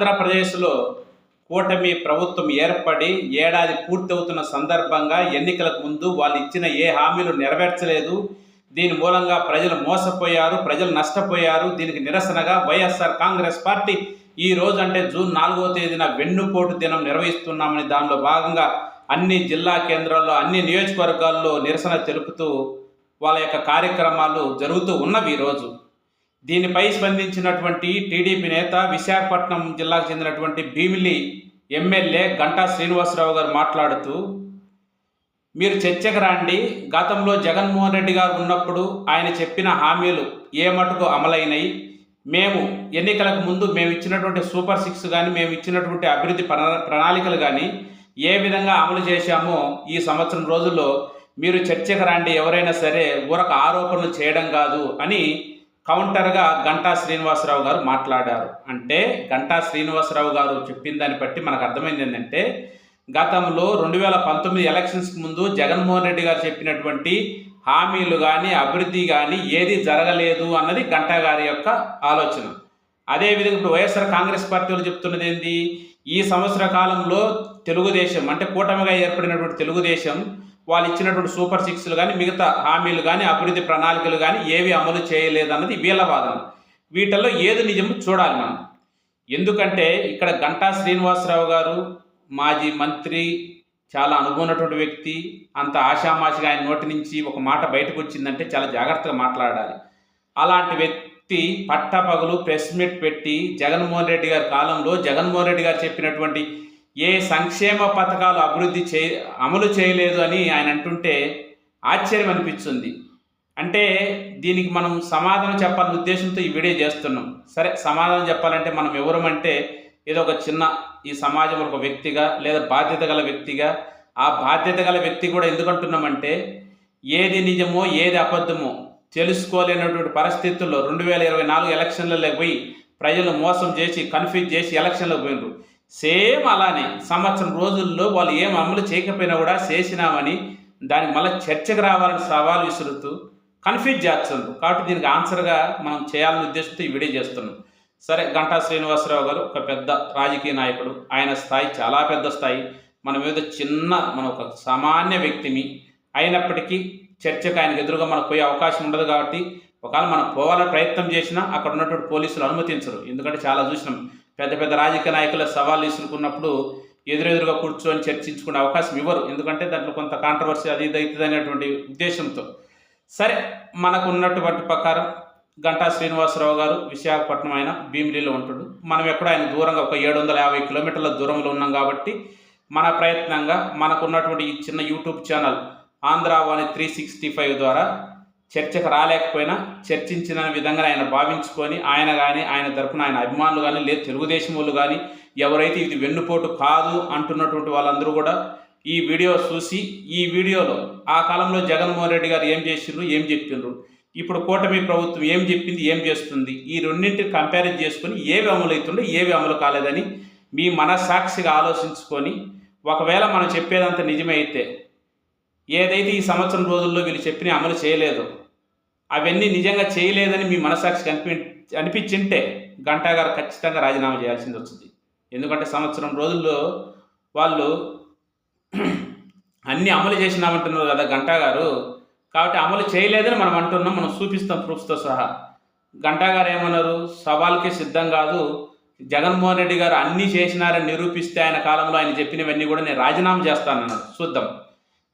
ఆంధ్రప్రదేశ్లో కూటమి ప్రభుత్వం ఏర్పడి ఏడాది పూర్తవుతున్న సందర్భంగా ఎన్నికలకు ముందు వాళ్ళు ఇచ్చిన ఏ హామీలు నెరవేర్చలేదు. దీని మూలంగా ప్రజలు మోసపోయారు ప్రజలు నష్టపోయారు. దీనికి నిరసనగా వైఎస్ఆర్ కాంగ్రెస్ పార్టీ ఈ రోజు అంటే జూన్ నాలుగవ తేదీన వెన్నుపోటు దినం నిర్వహిస్తున్నామని దానిలో భాగంగా అన్ని జిల్లా కేంద్రాల్లో అన్ని నియోజకవర్గాల్లో నిరసన తెలుపుతూ వాళ్ళ యొక్క కార్యక్రమాలు జరుగుతూ ఉన్నవి ఈరోజు దీనిపై స్పందించినటువంటి టీడీపీ నేత విశాఖపట్నం జిల్లాకు చెందినటువంటి భీమిలి ఎమ్మెల్యే గంటా శ్రీనివాసరావు గారు మాట్లాడుతూ మీరు చర్చకు రండి. గతంలో జగన్మోహన్ రెడ్డి గారు ఉన్నప్పుడు ఆయన చెప్పిన హామీలు ఏ మటుకు అమలైనవి మేము ఎన్నికలకు ముందు మేము ఇచ్చినటువంటి సూపర్ సిక్స్ కానీ మేము ఇచ్చినటువంటి అభివృద్ధి ప్రణాళికలు కానీ ఏ విధంగా అమలు చేశామో ఈ సంవత్సరం రోజుల్లో మీరు చర్చకు రండి. ఎవరైనా సరే ఊరక ఆరోపణలు చేయడం కాదు అని కౌంటర్గా గంటా శ్రీనివాసరావు గారు మాట్లాడారు. అంటే గంటా శ్రీనివాసరావు గారు చెప్పిన దాన్ని బట్టి మనకు అర్థమైంది ఏంటంటే గతంలో రెండు వేల పంతొమ్మిది ఎలక్షన్స్కి ముందు జగన్మోహన్ రెడ్డి గారు చెప్పినటువంటి హామీలు కానీ అభివృద్ధి కానీ ఏది జరగలేదు అన్నది గంటా గారి యొక్క ఆలోచన. అదేవిధంగా ఇప్పుడు వైఎస్ఆర్ కాంగ్రెస్ పార్టీ వాళ్ళు చెప్తున్నది ఏంటి ఈ సంవత్సర కాలంలో తెలుగుదేశం అంటే కూటమిగా ఏర్పడినటువంటి తెలుగుదేశం వాళ్ళు ఇచ్చినటువంటి సూపర్ సిక్స్లు కానీ మిగతా హామీలు కానీ అభివృద్ధి ప్రణాళికలు కానీ ఏవి అమలు చేయలేదన్నది వీళ్ళ వాదన. వీటిల్లో ఏది నిజం చూడాలి మనం. ఎందుకంటే ఇక్కడ గంటా శ్రీనివాసరావు గారు మాజీ మంత్రి చాలా అనుభవమైనటువంటి వ్యక్తి అంత ఆషామాషిగా ఆయన నోటి నుంచి ఒక మాట బయటకు వచ్చిందంటే చాలా జాగ్రత్తగా మాట్లాడాలి. అలాంటి వ్యక్తి పట్టపగలు ప్రెస్ మీట్ పెట్టి జగన్మోహన్ రెడ్డి గారి కాలంలో జగన్మోహన్ రెడ్డి గారు చెప్పినటువంటి ఏ సంక్షేమ పథకాలు అభివృద్ధి చే అమలు చేయలేదు అని ఆయన అంటుంటే ఆశ్చర్యం అనిపిస్తుంది. అంటే దీనికి మనం సమాధానం చెప్పాలనే ఉద్దేశంతో ఈ వీడియో చేస్తున్నాం. సరే సమాధానం చెప్పాలంటే మనం ఎవరమంటే ఏదో ఒక చిన్న ఈ సమాజంలో ఒక వ్యక్తిగా లేదా బాధ్యత గల వ్యక్తిగా ఆ బాధ్యత గల వ్యక్తి కూడా ఎందుకంటున్నామంటే ఏది నిజమో ఏది అబద్ధమో తెలుసుకోలేనటువంటి పరిస్థితుల్లో రెండు వేల ఇరవై నాలుగు ఎలక్షన్లలో పోయి ప్రజలు మోసం చేసి కన్ఫ్యూజ్ చేసి ఎలక్షన్లకు పోయినారు. సేమ్ అలానే సంవత్సరం రోజుల్లో వాళ్ళు ఏం అమలు చేయకపోయినా కూడా చేసినామని దానికి మళ్ళీ చర్చకు రావాలని సవాల్ విసురుతూ కన్ఫ్యూజ్ చేస్తున్నారు కాబట్టి దీనికి ఆన్సర్గా మనం చేయాలనే ఉద్దేశంతో ఈ వీడియో చేస్తున్నాం. సరే గంటా శ్రీనివాసరావు గారు ఒక పెద్ద రాజకీయ నాయకుడు. ఆయన స్థాయి చాలా పెద్ద స్థాయి. మన మీద చిన్న మన ఒక సామాన్య వ్యక్తిని అయినప్పటికీ చర్చకు ఆయనకు ఎదురుగా మనకు పోయే అవకాశం ఉండదు కాబట్టి ఒకవేళ మనం పోవాలని ప్రయత్నం చేసినా అక్కడ ఉన్నటువంటి పోలీసులు అనుమతించరు. ఎందుకంటే చాలా చూసినాం. పెద్ద పెద్ద రాజకీయ నాయకుల సవాళ్ళు ఇసురుకున్నప్పుడు ఎదురెదురుగా కూర్చొని చర్చించుకునే అవకాశం ఇవ్వరు. ఎందుకంటే దాంట్లో కొంత కాంట్రవర్సీ అది ఇది అవుతుంది అనేటువంటి ఉద్దేశంతో. సరే మనకు ఉన్నటువంటి ప్రకారం గంటా శ్రీనివాసరావు గారు విశాఖపట్నం ఆయన భీమిలిలో ఉంటాడు. మనం ఎక్కడ ఆయన దూరంగా ఒక ఏడు వందల యాభై కిలోమీటర్ల దూరంలో ఉన్నాం కాబట్టి మన ప్రయత్నంగా మనకున్నటువంటి ఈ చిన్న YouTube channel Andhravani three sixty five ద్వారా చర్చకు రాలేకపోయినా చర్చించిన విధంగా ఆయన భావించుకొని ఆయన కానీ ఆయన తరపున ఆయన అభిమానులు కానీ లేదు తెలుగుదేశం వాళ్ళు కానీ ఎవరైతే ఇది వెన్నుపోటు కాదు అంటున్నటువంటి వాళ్ళందరూ కూడా ఈ వీడియో చూసి ఈ వీడియోలో ఆ కాలంలో జగన్మోహన్ రెడ్డి గారు ఏం చేసిండ్రు ఏం చెప్పిండ్రు? ఇప్పుడు కూటమి ప్రభుత్వం ఏం చెప్పింది ఏం చేస్తుంది? ఈ రెండింటిని కంపారిజన్ చేసుకొని ఏవి అమలు అవుతుండో ఏవి అమలు కాలేదని మీ మనస్సాక్షిగా ఆలోచించుకొని ఒకవేళ మనం చెప్పేదంత నిజమైతే ఏదైతే ఈ సంవత్సరం రోజుల్లో వీళ్ళు చెప్పిన అమలు చేయలేదు అవన్నీ నిజంగా చేయలేదని మీ మనసాక్షి కనిపి అనిపించింటే గంటా గారు ఖచ్చితంగా రాజీనామా చేయాల్సింది వచ్చింది. ఎందుకంటే సంవత్సరం రోజుల్లో వాళ్ళు అన్నీ అమలు చేసినామంటున్నారు కదా గంటా గారు కాబట్టి అమలు చేయలేదని మనం అంటున్నాం మనం చూపిస్తాం ప్రూఫ్స్తో సహా. గంటా గారు ఏమన్నారు? సవాల్కి సిద్ధం కాదు. జగన్మోహన్ రెడ్డి గారు అన్నీ చేసినారని నిరూపిస్తే ఆయన కాలంలో ఆయన చెప్పినవన్నీ కూడా నేను రాజీనామా చేస్తానన్నాడు. చూద్దాం.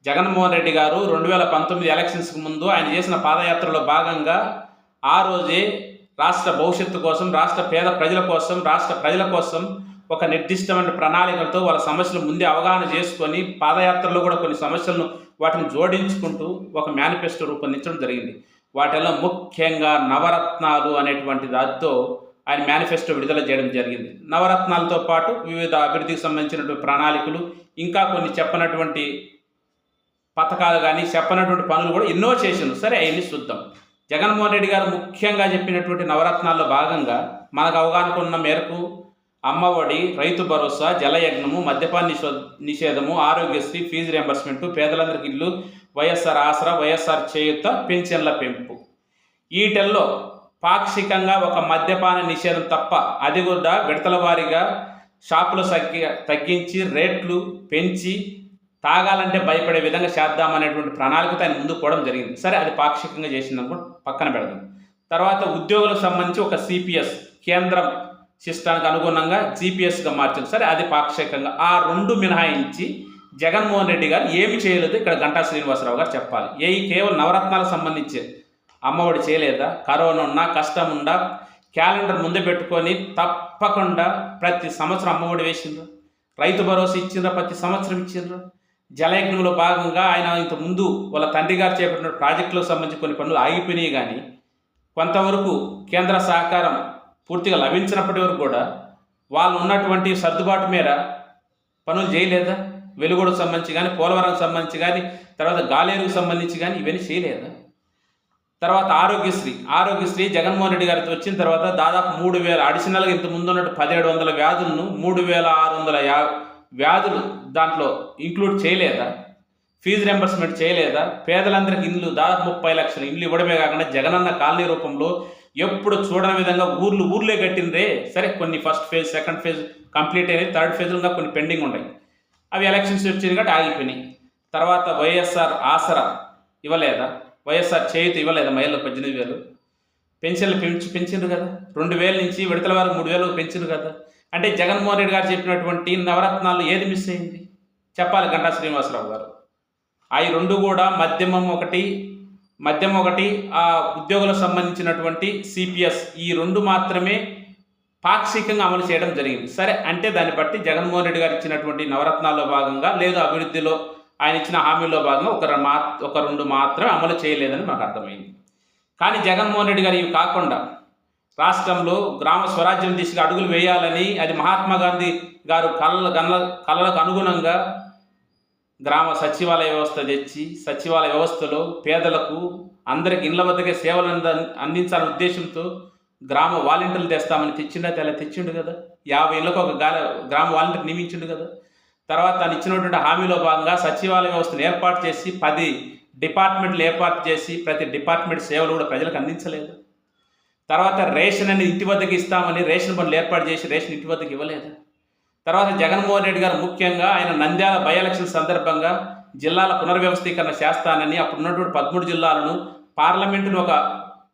జగన్మోహన్ రెడ్డి గారు రెండు వేల పంతొమ్మిది ఎలక్షన్స్కి ముందు ఆయన చేసిన పాదయాత్రలో భాగంగా ఆ రోజే రాష్ట్ర భవిష్యత్తు కోసం రాష్ట్ర పేద ప్రజల కోసం రాష్ట్ర ప్రజల కోసం ఒక నిర్దిష్టమైన ప్రణాళికలతో వాళ్ళ సమస్యలు ముందే అవగాహన చేసుకొని పాదయాత్రలో కూడా కొన్ని సమస్యలను వాటిని జోడించుకుంటూ ఒక మేనిఫెస్టో రూపొందించడం జరిగింది. వాటిలో ముఖ్యంగా నవరత్నాలు అనేటువంటి దానితో ఆయన మేనిఫెస్టో విడుదల చేయడం జరిగింది. నవరత్నాలతో పాటు వివిధ అభివృద్ధికి సంబంధించినటువంటి ప్రణాళికలు ఇంకా కొన్ని చెప్పనటువంటి పథకాలు కానీ చెప్పనటువంటి పనులు కూడా ఎన్నో చేసిండు సరే అవన్నీ చూద్దాం. జగన్మోహన్ రెడ్డి గారు ముఖ్యంగా చెప్పినటువంటి నవరత్నాల్లో భాగంగా మనకు అవగాహన ఉన్న మేరకు అమ్మఒడి రైతు భరోసా జలయజ్ఞము మద్యపాన నిషో నిషేధము ఆరోగ్యశ్రీ ఫీజు రియంబర్స్మెంట్ పేదలందరికీ ఇల్లు వైఎస్ఆర్ ఆసరా వైఎస్ఆర్ చేయుత పెన్షన్ల పెంపు. వీటిల్లో పాక్షికంగా ఒక మద్యపాన నిషేధం తప్ప అది కూడా విడతల వారీగా షాపులు తగ్గి తగ్గించి రేట్లు పెంచి తాగాలంటే భయపడే విధంగా చేద్దామనేటువంటి ప్రణాళికతో ఆయన ముందుకు పోవడం జరిగింది. సరే అది పాక్షికంగా చేసిందనుకో పక్కన పెడదాం. తర్వాత ఉద్యోగులకు సంబంధించి ఒక సిపిఎస్ కేంద్రం సిస్టానికి అనుగుణంగా జీపీఎస్గా మార్చింది. సరే అది పాక్షికంగా ఆ రెండు మినహాయించి జగన్మోహన్ రెడ్డి గారు ఏమి చేయలేదు ఇక్కడ గంటా శ్రీనివాసరావు గారు చెప్పాలి. ఏ కేవలం నవరత్నాలకు సంబంధించి అమ్మఒడి చేయలేదా? కరోనా ఉన్నా కష్టం ఉండా క్యాలెండర్ ముందే పెట్టుకొని తప్పకుండా ప్రతి సంవత్సరం అమ్మఒడి వేసిండ్రు రైతు భరోసా ఇచ్చిండ్రా ప్రతి సంవత్సరం ఇచ్చిండ్రు జలయజ్ఞంలో భాగంగా ఆయన ఇంత ముందు వాళ్ళ తండ్రి గారు చేపట్టిన ప్రాజెక్టులకు సంబంధించి కొన్ని పనులు ఆగిపోయినాయి కానీ కొంతవరకు కేంద్ర సహకారం పూర్తిగా లభించినప్పటి వరకు కూడా వాళ్ళు ఉన్నటువంటి సర్దుబాటు మేర పనులు చేయలేదా? వెలుగుడు సంబంధించి కానీ పోలవరంకి సంబంధించి కానీ తర్వాత గాలేరుకు సంబంధించి కానీ ఇవన్నీ చేయలేదా? తర్వాత ఆరోగ్యశ్రీ ఆరోగ్యశ్రీ జగన్మోహన్ రెడ్డి గారితో వచ్చిన తర్వాత దాదాపు మూడు వేల అడిషనల్గా ఇంత ముందు ఉన్నట్టు పదిహేడు వందల వ్యాధులను మూడు వేల ఆరు వందల యా వ్యాధులు దాంట్లో ఇంక్లూడ్ చేయలేదా? ఫీజు రెంబర్స్మెంట్ చేయలేదా? పేదలందరికీ ఇండ్లు దాదాపు ముప్పై లక్షల ఇండ్లు ఇవ్వడమే కాకుండా జగనన్న కాలనీ రూపంలో ఎప్పుడు చూడని విధంగా ఊర్లు ఊర్లే కట్టిందే సరే కొన్ని first phase second phase complete అయినాయి. థర్డ్ ఫేజ్లుగా కొన్ని పెండింగ్ ఉన్నాయి. అవి ఎలక్షన్స్ వచ్చింది కాబట్టి ఆగిపోయినాయి. తర్వాత వైఎస్ఆర్ ఆసరా ఇవ్వలేదా? వైఎస్ఆర్ చేయుత ఇవ్వలేదా మహిళలకు పద్దెనిమిది వేలు? పెన్షన్లు పెంచి పెంచిండ్రు కదా. రెండు వేల నుంచి విడతల వారికి మూడు వేలు పెంచిండ్రు కదా. అంటే జగన్మోహన్ రెడ్డి గారు చెప్పినటువంటి నవరత్నాలు ఏది మిస్ అయింది? చెప్పాలి గంటా శ్రీనివాసరావు గారు. అవి రెండు కూడా మధ్యమం ఒకటి మద్యం ఒకటి ఆ ఉద్యోగులకు సంబంధించినటువంటి సిపిఎస్ ఈ రెండు మాత్రమే పాక్షికంగా అమలు చేయడం జరిగింది. సరే అంటే దాన్ని బట్టి జగన్మోహన్ రెడ్డి గారు ఇచ్చినటువంటి నవరత్నాల్లో భాగంగా లేదు అభివృద్ధిలో ఆయన ఇచ్చిన హామీల్లో భాగంగా ఒక మా ఒక రెండు మాత్రమే అమలు చేయలేదని మాకు అర్థమైంది. కానీ జగన్మోహన్ రెడ్డి గారు ఇవి కాకుండా రాష్ట్రంలో గ్రామ స్వరాజ్యం దిశగా అడుగులు వేయాలని అది మహాత్మా గాంధీ గారు కళ్ళ గల్ల కళ్ళకు అనుగుణంగా గ్రామ సచివాలయ వ్యవస్థ తెచ్చి సచివాలయ వ్యవస్థలో పేదలకు అందరికి ఇళ్ళ వద్దకే సేవలు అంద అందించాలనే ఉద్దేశంతో గ్రామ వాలంటీర్లు తెస్తామని తెచ్చిండా తెల్ల తెచ్చిండు కదా. యాభై ఇళ్ళకు ఒక గ్రామ వాలంటీర్ నియమించిండు కదా. తర్వాత తను ఇచ్చినటువంటి హామీలో భాగంగా సచివాలయ వ్యవస్థను ఏర్పాటు చేసి పది డిపార్ట్మెంట్లు ఏర్పాటు చేసి ప్రతి డిపార్ట్మెంట్ సేవలు కూడా ప్రజలకు అందించలేదు. తర్వాత రేషన్ అనేది ఇంటి వద్దకు ఇస్తామని రేషన్ బండ్లు ఏర్పాటు చేసి రేషన్ ఇంటి వద్దకు ఇవ్వలేదు. తర్వాత జగన్మోహన్ రెడ్డి గారు ముఖ్యంగా ఆయన నంద్యాల బై ఎలక్షన్ సందర్భంగా జిల్లాల పునర్వ్యవస్థీకరణ చేస్తానని అప్పుడు ఉన్నటువంటి పదమూడు జిల్లాలను పార్లమెంటును ఒక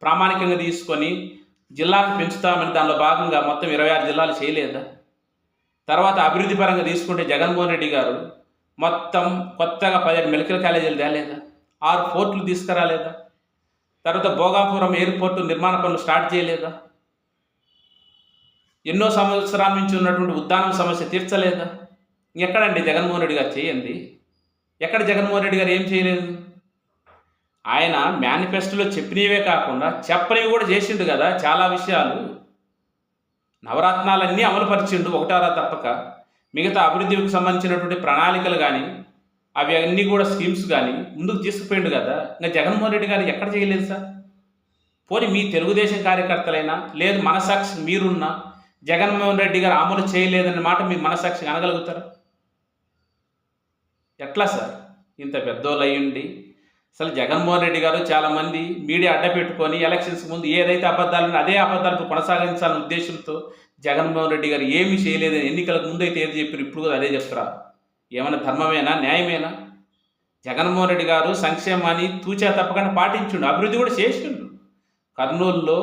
ప్రామాణికంగా తీసుకొని జిల్లాకు పెంచుతామని దానిలో భాగంగా మొత్తం ఇరవై ఆరు జిల్లాలు చేయలేదా? తర్వాత అభివృద్ధి పరంగా తీసుకుంటే జగన్మోహన్ రెడ్డి గారు మొత్తం కొత్తగా పదిహేడు మెడికల్ కాలేజీలు తేలేదా? ఆరు పోర్టులు తీసుకురాలేదా? తర్వాత భోగాపురం ఎయిర్పోర్ట్ నిర్మాణ పనులు స్టార్ట్ చేయలేదా? ఎన్నో సంవత్సరాల నుంచి ఉన్నటువంటి ఉద్దానం సమస్య తీర్చలేదా? ఎక్కడండి జగన్మోహన్ రెడ్డి గారు చేయండి. ఎక్కడ జగన్మోహన్ రెడ్డి గారు ఏం చేయలేదు? ఆయన మేనిఫెస్టోలో చెప్పినవే కాకుండా చెప్పనివి కూడా చేసిండు కదా చాలా విషయాలు. నవరత్నాలన్నీ అమలుపరిచిండు ఒకటారా తప్పక. మిగతా అభివృద్ధికి సంబంధించినటువంటి ప్రణాళికలు కానీ అవి అన్నీ కూడా స్కీమ్స్ కానీ ముందుకు తీసుకుపోయిండు కదా. ఇంకా జగన్మోహన్ రెడ్డి గారు ఎక్కడ చేయలేదు సార్? పోనీ మీ తెలుగుదేశం కార్యకర్తలైనా లేదు మనసాక్షి మీరున్నా జగన్మోహన్ రెడ్డి గారు అమలు చేయలేదన్న మాట మీ మనసాక్షి అనగలుగుతారా? ఎట్లా సార్? ఇంత పెద్దోళ్ళు అయ్యుండి అసలు జగన్మోహన్ రెడ్డి గారు చాలామంది మీడియా అడ్డ పెట్టుకొని ఎలక్షన్స్ ముందు ఏదైతే అబద్ధాలను అదే అబద్ధాలతో కొనసాగించాలనే ఉద్దేశంతో జగన్మోహన్ రెడ్డి గారు ఏమీ చేయలేదని ఎన్నికలకు ముందు అయితే ఏది చెప్పారు ఇప్పుడు కూడా అదే చెప్తారా? ఏమైనా ధర్మమేనా? న్యాయమేనా? జగన్మోహన్ రెడ్డి గారు సంక్షేమాన్ని తూచా తప్పకుండా పాటించుండు. అభివృద్ధి కూడా చేసిండు. కర్నూలులో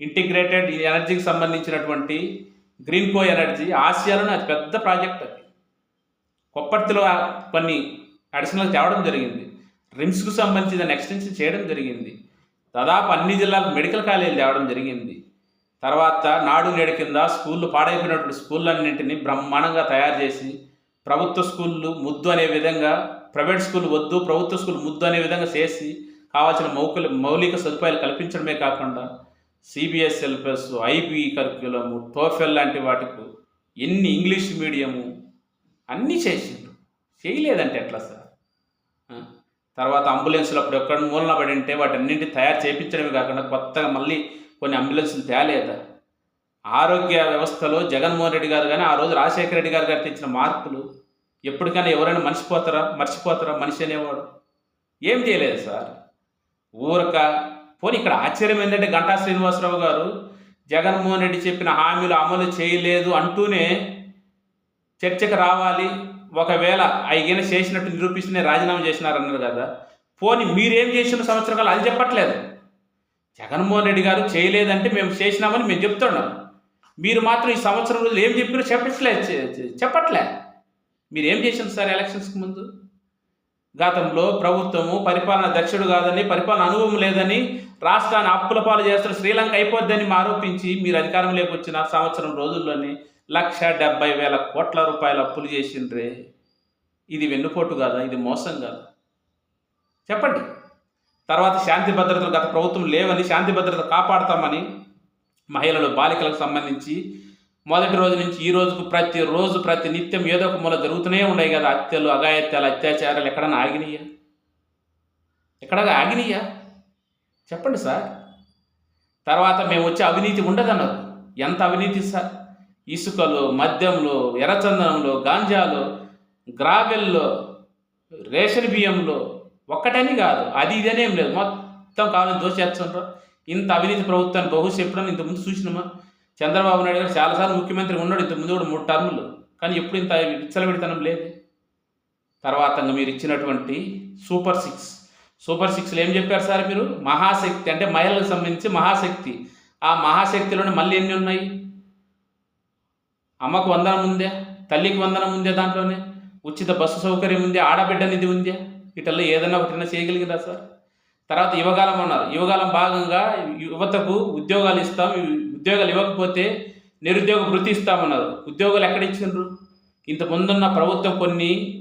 ఇంటిగ్రేటెడ్ ఎనర్జీకి సంబంధించినటువంటి గ్రీన్ కో ఎనర్జీ ఆసియాలోనే అతి పెద్ద ప్రాజెక్ట్ అది. కొప్పర్తిలో కొన్ని అడిషనల్ తేవడం జరిగింది. రిమ్స్కు సంబంధించి దాన్ని ఎక్స్టెన్షన్ చేయడం జరిగింది. దాదాపు అన్ని జిల్లాలకు మెడికల్ కాలేజీలు తేవడం జరిగింది. తర్వాత నాడు నేడు కింద స్కూళ్ళు పాడైపోయినటువంటి స్కూళ్ళన్నింటినీ బ్రహ్మాండంగా తయారు చేసి ప్రభుత్వ స్కూళ్ళు ముద్దు అనే విధంగా ప్రైవేట్ స్కూల్ వద్దు ప్రభుత్వ స్కూల్ ముద్దు అనే విధంగా చేసి కావాల్సిన మౌలిక మౌలిక సదుపాయాలు కల్పించడమే కాకుండా CBSE syllabus IB curriculum TOEFL లాంటి వాటికి ఎన్ని ఇంగ్లీష్ మీడియము అన్నీ చేసిండు చేయలేదంటే ఎట్లా సార్? తర్వాత అంబులెన్సులు అప్పుడు ఎక్కడ మూలన పడి ఉంటే వాటన్నింటినీ తయారు చేయించడమే కాకుండా కొత్తగా మళ్ళీ కొన్ని అంబులెన్సులు తేలేదా? ఆరోగ్య వ్యవస్థలో జగన్మోహన్ రెడ్డి గారు కానీ ఆ రోజు రాజశేఖర రెడ్డి గారు గారు తెచ్చిన మార్పులు ఎప్పటికైనా ఎవరైనా మర్చిపోతారా? మర్చిపోతారా? మనిషి అనేవాడు. ఏం చేయలేదు సార్. ఊరక పోనీ ఇక్కడ ఆశ్చర్యం ఏంటంటే గంటా శ్రీనివాసరావు గారు జగన్మోహన్ రెడ్డి చెప్పిన హామీలు అమలు చేయలేదు అంటూనే చర్చకు రావాలి. ఒకవేళ అయిన చేసినట్టు నిరూపిస్తూనే రాజీనామా చేసినారన్నారు కదా. పోనీ మీరేం చేసిన సంవత్సరం అది చెప్పట్లేదు. జగన్మోహన్ రెడ్డి గారు చేయలేదంటే మేము చేసినామని మేము చెప్తున్నాం. మీరు మాత్రం ఈ సంవత్సరం రోజులు ఏం చెప్పినా చెప్పట్లే చెప్పట్లే. మీరు ఏం చేసింది సార్ ఎలక్షన్స్కి ముందు? గతంలో ప్రభుత్వము పరిపాలన దక్షుడు కాదని పరిపాలన అనుభవం లేదని రాష్ట్రాన్ని అప్పుల పాలు చేస్తారు శ్రీలంక అయిపోద్దని ఆరోపించి మీరు అధికారంలోకి వచ్చిన సంవత్సరం రోజుల్లోనే లక్ష డెబ్బై వేల కోట్ల రూపాయల అప్పులు చేసిండ్రే. ఇది వెన్నుపోటు కాదా? ఇది మోసం కాదా? చెప్పండి. తర్వాత శాంతి భద్రతలు గత ప్రభుత్వం లేవని శాంతి భద్రత కాపాడతామని మహిళలు బాలికలకు సంబంధించి మొదటి రోజు నుంచి ఈ రోజుకు ప్రతి రోజు ప్రతి నిత్యం ఏదో ఒక మూల జరుగుతూనే ఉన్నాయి కదా. హత్యలు అగాయత్యాలు అత్యాచారాలు ఎక్కడన్నా ఆగినాయా? ఎక్కడ ఆగినాయా? చెప్పండి సార్. తర్వాత మేము వచ్చే అవినీతి ఉండదన్నారు. ఎంత అవినీతి సార్? ఇసుకలు మద్యంలో ఎర్రచందనంలో గాంజాలో గ్రావెల్లో రేషన్ బియ్యంలో ఒక్కటని కాదు. అది ఇదనేం లేదు. మొత్తం కావాలని దోషేస్తుండ్రు. ఇంత అవినీతి ప్రభుత్వాన్ని బహుశా ఎప్పుడన్నా ఇంతకుముందు ముందు చూసినామా? చంద్రబాబు నాయుడు గారు చాలాసార్లు ముఖ్యమంత్రి ఉన్నాడు ఇంత ముందు కూడా మూడు టర్ములు. కానీ ఎప్పుడు ఇంత విచ్చలవిడితనం లేదు. తర్వాత మీరు ఇచ్చినటువంటి సూపర్ సిక్స్. సూపర్ సిక్స్లో ఏం చెప్పారు సార్ మీరు? మహాశక్తి అంటే మహిళలకు సంబంధించి మహాశక్తి. ఆ మహాశక్తిలోనే మళ్ళీ ఎన్ని ఉన్నాయి? అమ్మకు వందనం ఉందే? తల్లికి వందనం ఉందే దాంట్లోనే? ఉచిత బస్సు సౌకర్యం ఉందే? ఆడబిడ్డ నిధి ఉందే? వీటిల్లో ఏదైనా ఒకటైనా చేయగలిగిరా సార్? తర్వాత యువగాలం అన్నారు. యువగాలం భాగంగా యువతకు ఉద్యోగాలు ఇస్తాం. ఉద్యోగాలు ఇవ్వకపోతే నిరుద్యోగ వృత్తి ఇస్తామన్నారు. ఉద్యోగాలు ఎక్కడ ఇచ్చిండ్రు? ఇంతకుముందున్న ప్రభుత్వం కొన్ని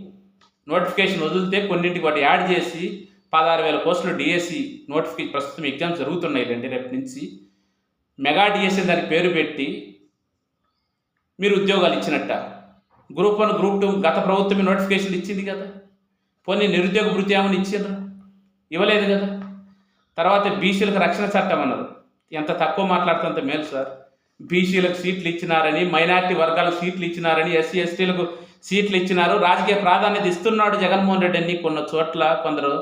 నోటిఫికేషన్ వదిలితే కొన్నింటికి వాటి యాడ్ చేసి పదహారు వేల పోస్టులు డిఎస్సి నోటిఫికేషన్ ప్రస్తుతం ఎగ్జామ్స్ జరుగుతున్నాయి రండి రేపు నుంచి. మెగా డిఎస్సి దానికి పేరు పెట్టి మీరు ఉద్యోగాలు ఇచ్చినట్ట. గ్రూప్ వన్ గ్రూప్ టూ గత ప్రభుత్వమే నోటిఫికేషన్ ఇచ్చింది కదా. పోనీ నిరుద్యోగ వృత్తి ఏమని ఇచ్చిండ్రు? ఇవ్వలేదు కదా. తర్వాత బీసీలకు రక్షణ చట్టం అన్నారు. ఎంత తక్కువ మాట్లాడితే అంత మేలు సార్. బీసీలకు సీట్లు ఇచ్చినారని మైనారిటీ వర్గాలకు సీట్లు ఇచ్చినారని ఎస్సీ ఎస్టీలకు సీట్లు ఇచ్చినారు. రాజకీయ ప్రాధాన్యత ఇస్తున్నాడు జగన్మోహన్ రెడ్డి అని కొన్ని చోట్ల కొందరు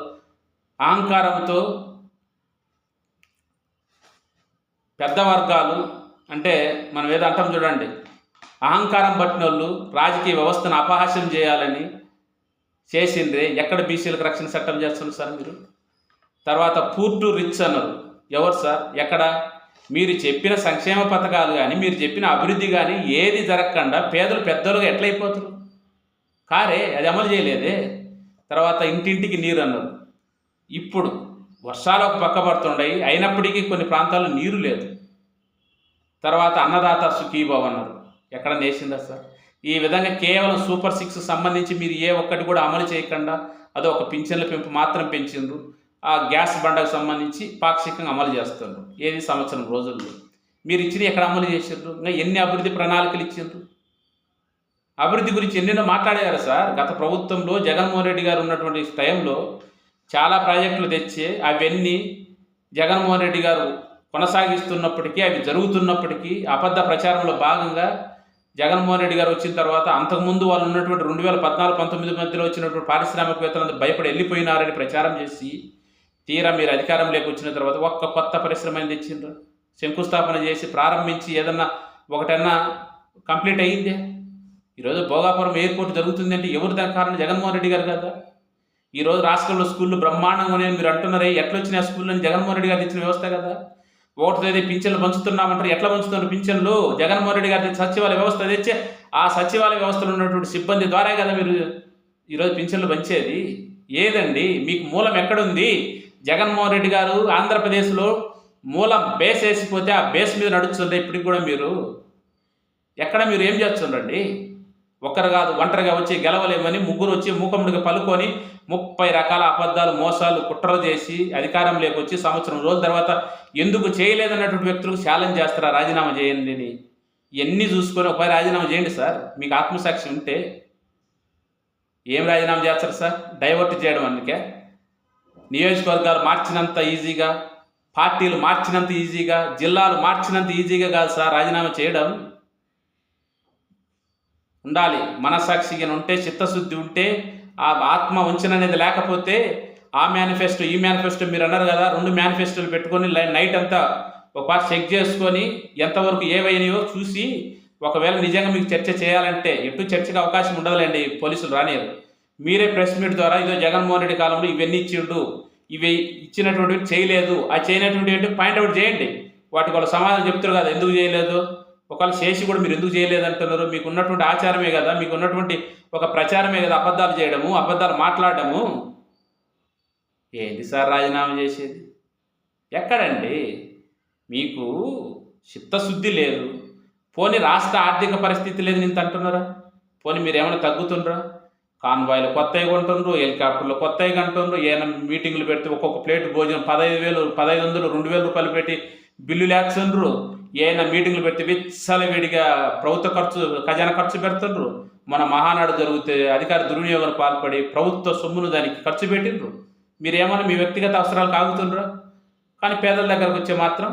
అహంకారంతో పెద్ద వర్గాలు అంటే మనం ఏదో అంటాం చూడండి. అహంకారం పట్టిన వాళ్ళు రాజకీయ వ్యవస్థను అపహాస్యం చేయాలని చేసిండ్రే. ఎక్కడ బీసీలకు రక్షణ చట్టం చేస్తున్నారు సార్ మీరు? తర్వాత పూర్ టు రిచ్ అన్నారు. ఎవరు సార్? ఎక్కడ? మీరు చెప్పిన సంక్షేమ పథకాలు కానీ మీరు చెప్పిన అభివృద్ధి కానీ ఏది జరగకుండా పేదలు పెద్దలుగా ఎట్లయిపోతారు? కారే అది అమలు చేయలేదే. తర్వాత ఇంటింటికి నీరు అన్నారు. ఇప్పుడు వర్షాలు ఒక పక్క పడుతుండయి అయినప్పటికీ కొన్ని ప్రాంతాల్లో నీరు లేదు. తర్వాత అన్నదాత సుఖీభావ్ అన్నారు. ఎక్కడ నేసిందా సార్? ఈ విధంగా కేవలం సూపర్ సిక్స్ సంబంధించి మీరు ఏ ఒక్కటి కూడా అమలు చేయకుండా అదో ఒక పింఛన్ల పెంపు మాత్రం పెంచిండ్రు. ఆ గ్యాస్ బండకు సంబంధించి పాక్షికంగా అమలు చేస్తున్నారు ఏది సంవత్సరం రోజుల్లో? మీరు ఇచ్చిన ఎక్కడ అమలు చేసిండ్రు? ఇంకా ఎన్ని అభివృద్ధి ప్రణాళికలు ఇచ్చిండ్రు? అభివృద్ధి గురించి ఎన్నెన్నో మాట్లాడారు సార్. గత ప్రభుత్వంలో జగన్మోహన్ రెడ్డి గారు ఉన్నటువంటి టైంలో చాలా ప్రాజెక్టులు తెచ్చి అవన్నీ జగన్మోహన్ రెడ్డి గారు కొనసాగిస్తున్నప్పటికీ అవి జరుగుతున్నప్పటికీ అబద్ధ ప్రచారంలో భాగంగా జగన్మోహన్ రెడ్డి గారు వచ్చిన తర్వాత అంతకుముందు వాళ్ళు ఉన్నటువంటి రెండు వేల పద్నాలుగు పంతొమ్మిది మధ్యలో వచ్చినటువంటి పారిశ్రామికవేత్తలందరూ భయపడి వెళ్ళిపోయినారని ప్రచారం చేసి తీరా మీరు అధికారంలోకి వచ్చిన తర్వాత ఒక్క కొత్త పరిశ్రమని తెచ్చిండ్రు. శంకుస్థాపన చేసి ప్రారంభించి ఏదన్నా ఒకటన్నా కంప్లీట్ అయ్యిందే ఈరోజు భోగాపురం ఎయిర్పోర్ట్ జరుగుతుందంటే ఎవరు దాని కారణం? జగన్మోహన్ రెడ్డి గారు కదా? ఈరోజు రాష్ట్రంలో స్కూళ్ళు బ్రహ్మాండంగా ఉన్నాయని మీరు అంటున్నారే ఎట్లా వచ్చిన స్కూళ్ళు స్కూళ్ళని జగన్మోహన్ రెడ్డి గారు తెచ్చిన వ్యవస్థ కదా? ఒకటి తేదీ పింఛన్లు పంచుతున్నామంటారు ఎట్లా పంచుతున్నారు పింఛన్లు? జగన్మోహన్ రెడ్డి గారి సచివాలయ వ్యవస్థ తెచ్చి ఆ సచివాలయ వ్యవస్థలో ఉన్నటువంటి సిబ్బంది ద్వారా కదా మీరు ఈరోజు పింఛన్లు పంచేది? ఏదండి? మీకు మూలం ఎక్కడుంది? జగన్మోహన్ రెడ్డి గారు ఆంధ్రప్రదేశ్లో మూలం బేస్ వేసిపోతే ఆ బేస్ మీద నడుస్తుండే ఇప్పటికి కూడా మీరు. ఎక్కడ మీరు ఏం చేస్తుండండి ఒక్కరు కాదు ఒంటరిగా వచ్చి గెలవలేమని ముగ్గురు వచ్చి మూకముడిగా పలుకొని ముప్పై రకాల అబద్ధాలు మోసాలు కుట్రలు చేసి అధికారం లేకొచ్చి సంవత్సరం రోజుల తర్వాత ఎందుకు చేయలేదన్నటువంటి వ్యక్తులకు ఛాలెంజ్ చేస్తారా? రాజీనామా చేయండి అని. ఇవన్నీ చూసుకొని ఒకసారి రాజీనామా చేయండి సార్. మీకు ఆత్మసాక్షి ఉంటే ఏం రాజీనామా చేస్తారు సార్? డైవర్ట్ చేయడం అందుకే. నియోజకవర్గాలు మార్చినంత ఈజీగా పార్టీలు మార్చినంత ఈజీగా జిల్లాలు మార్చినంత ఈజీగా కాదు సార్ రాజీనామా చేయడం. ఉండాలి. మనసాక్షిగా ఉంటే చిత్తశుద్ధి ఉంటే ఆ ఆత్మ ఉంచన అనేది లేకపోతే ఆ మేనిఫెస్టో ఈ మేనిఫెస్టో మీరు అన్నారు కదా రెండు మేనిఫెస్టోలు పెట్టుకొని నైట్ అంతా ఒక చెక్ చేసుకొని ఎంతవరకు ఏవైనాయో చూసి ఒకవేళ నిజంగా మీకు చర్చ చేయాలంటే ఎటు చర్చకు అవకాశం ఉండదులేండి పోలీసులు రానియరు మీరే ప్రెస్ మీట్ ద్వారా ఇదో జగన్మోహన్ రెడ్డి కాలంలో ఇవన్నీ ఇచ్చిండు ఇవి ఇచ్చినటువంటివి చేయలేదు. ఆ చేయనటువంటి ఏంటి? పాయింట్ అవుట్ చేయండి. వాటికి వాళ్ళు సమాధానం చెప్తారు కదా ఎందుకు చేయలేదు? ఒకవేళ చేసి కూడా మీరు ఎందుకు చేయలేదు అంటున్నారు? మీకు ఉన్నటువంటి ఆచారమే కదా మీకు ఉన్నటువంటి ఒక ప్రచారమే కదా అబద్ధాలు చేయడము అబద్ధాలు మాట్లాడడము. ఏంది సార్ రాజీనామా చేసేది? ఎక్కడండి? మీకు చిత్తశుద్ధి లేదు. పోనీ రాష్ట్ర ఆర్థిక పరిస్థితి లేదు నేను అంటున్నారా? పోనీ మీరు ఏమైనా తగ్గుతుండ్రా? కాన్వాయ్లు కొత్తవి కొంటుండ్రు హెలికాప్టర్లు కొత్తవి కొంటుండ్రు. ఏమైనా మీటింగ్లు పెడితే ఒక్కొక్క ప్లేట్ భోజనం పదహైదు వేలు పదహైదు వందలు రెండు వేల రూపాయలు పెట్టి బిల్లులు వేస్తుండ్రు ఏమైనా మీటింగ్లు పెడితే విచ్చలవిడిగా ప్రభుత్వ ఖర్చు ఖజానా ఖర్చు పెడుతుండ్రు. మన మహానాడు జరిగితే అధికార దుర్వినియోగం పాల్పడి ప్రభుత్వ సొమ్మును దానికి ఖర్చు పెట్టిండ్రు. మీరేమన్నా మీ వ్యక్తిగత అవసరాలు కాగుతుండ్రా? కానీ పేదల దగ్గరకు వచ్చే మాత్రం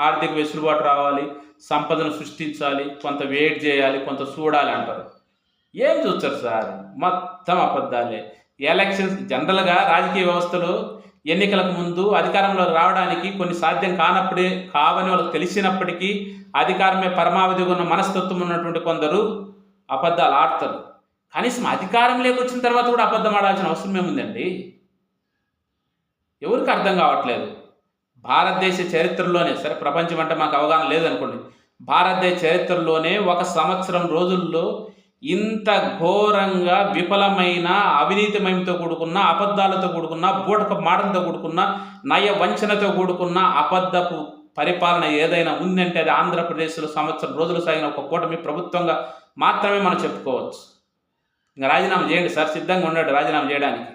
ఆర్థిక వెసులుబాటు రావాలి సంపదను సృష్టించాలి కొంత వెయిట్ చేయాలి కొంత చూడాలి అంటారు. ఏం చూస్తారు సార్? మొత్తం అబద్ధాలే. ఎలక్షన్స్ జనరల్గా రాజకీయ వ్యవస్థలు ఎన్నికలకు ముందు అధికారంలో రావడానికి కొన్ని సాధ్యం కానప్పుడే కావని వాళ్ళకి తెలిసినప్పటికీ అధికారమే పరమావధిగా ఉన్న మనస్తత్వం ఉన్నటువంటి కొందరు అబద్ధాలు ఆడతారు. కనీసం అధికారం లేకొచ్చిన తర్వాత కూడా అబద్ధం ఆడాల్సిన అవసరం ఏముందండి? ఎవరికి అర్థం కావట్లేదు. భారతదేశ చరిత్రలోనే సరే ప్రపంచం అంటే మాకు అవగాహన లేదనుకోండి. భారతదేశ చరిత్రలోనే ఒక సంవత్సరం రోజుల్లో ఇంత ఘోరంగా విఫలమైన అవినీతిమయంతో కూడుకున్న అబద్ధాలతో కూడుకున్న బూటక మాటలతో కూడుకున్న నయ వంచనతో కూడుకున్న అబద్ధపు పరిపాలన ఏదైనా ఉందంటే అది ఆంధ్రప్రదేశ్లో సంవత్సరం రోజులు సాగిన ఒక కూటమి ప్రభుత్వంగా మాత్రమే మనం చెప్పుకోవచ్చు. ఇంకా రాజీనామా చేయండి సార్ సిద్ధంగా ఉన్నాడు రాజీనామా చేయడానికి.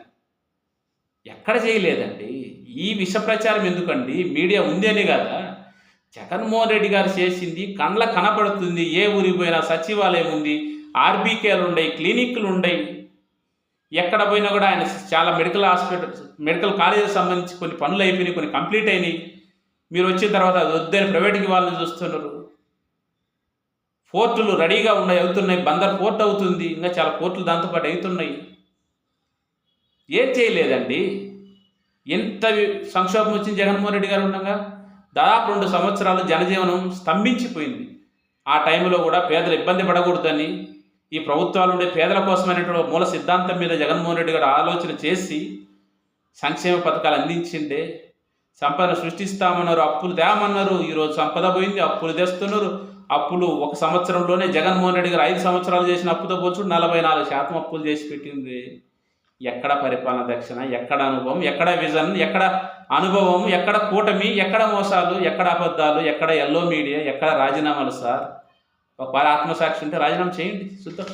ఎక్కడ చేయలేదండి. ఈ విష ప్రచారం ఎందుకండి? మీడియా ఉంది అని కదా? జగన్మోహన్ రెడ్డి గారు చేసింది కండ్ల కనపడుతుంది ఏ ఊరికి పోయినా సచివాలయం ఉంది ఆర్బీకేలు ఉన్నాయి క్లినిక్లు ఉన్నాయి ఎక్కడ పోయినా కూడా ఆయన చాలా మెడికల్ హాస్పిటల్ మెడికల్ కాలేజీకి సంబంధించి కొన్ని పనులు అయిపోయినాయి కొన్ని కంప్లీట్ అయినాయి మీరు వచ్చిన తర్వాత అది వద్దని ప్రైవేట్కి వాళ్ళని చూస్తున్నారు. పోర్టులు రెడీగా ఉన్నాయి అవుతున్నాయి బందర్ పోర్ట్ అవుతుంది ఇంకా చాలా పోర్టులు దాంతోపాటు అవుతున్నాయి. ఏం చేయలేదండి. ఎంత సంక్షోభం వచ్చింది జగన్మోహన్ రెడ్డి గారు ఉండగా దాదాపు రెండు సంవత్సరాలు జనజీవనం స్తంభించిపోయింది. ఆ టైంలో కూడా పేదలు ఇబ్బంది పడకూడదని ఈ ప్రభుత్వాలు ఉండే పేదల కోసమైనటువంటి మూల సిద్ధాంతం మీద జగన్మోహన్ రెడ్డి గారు ఆలోచన చేసి సంక్షేమ పథకాలు అందించిండే. సంపద సృష్టిస్తామన్నారు అప్పులు తేమన్నారు. ఈరోజు సంపద పోయింది అప్పులు తెస్తున్నారు. అప్పులు ఒక సంవత్సరంలోనే జగన్మోహన్ రెడ్డి గారు ఐదు సంవత్సరాలు చేసిన అప్పుతో పోల్చుడు నలభై నాలుగు శాతం అప్పులు చేసి పెట్టింది ఎక్కడ పరిపాలన దక్షిణ ఎక్కడ అనుభవం ఎక్కడ విజన్ ఎక్కడ అనుభవం ఎక్కడ కూటమి ఎక్కడ మోసాలు ఎక్కడ అబద్ధాలు ఎక్కడ ఎల్లో మీడియా ఎక్కడ రాజీనామాలు సార్? ఒకవేళ ఆత్మసాక్షి ఉంటే రాజీనామా చేయండి చూద్దాం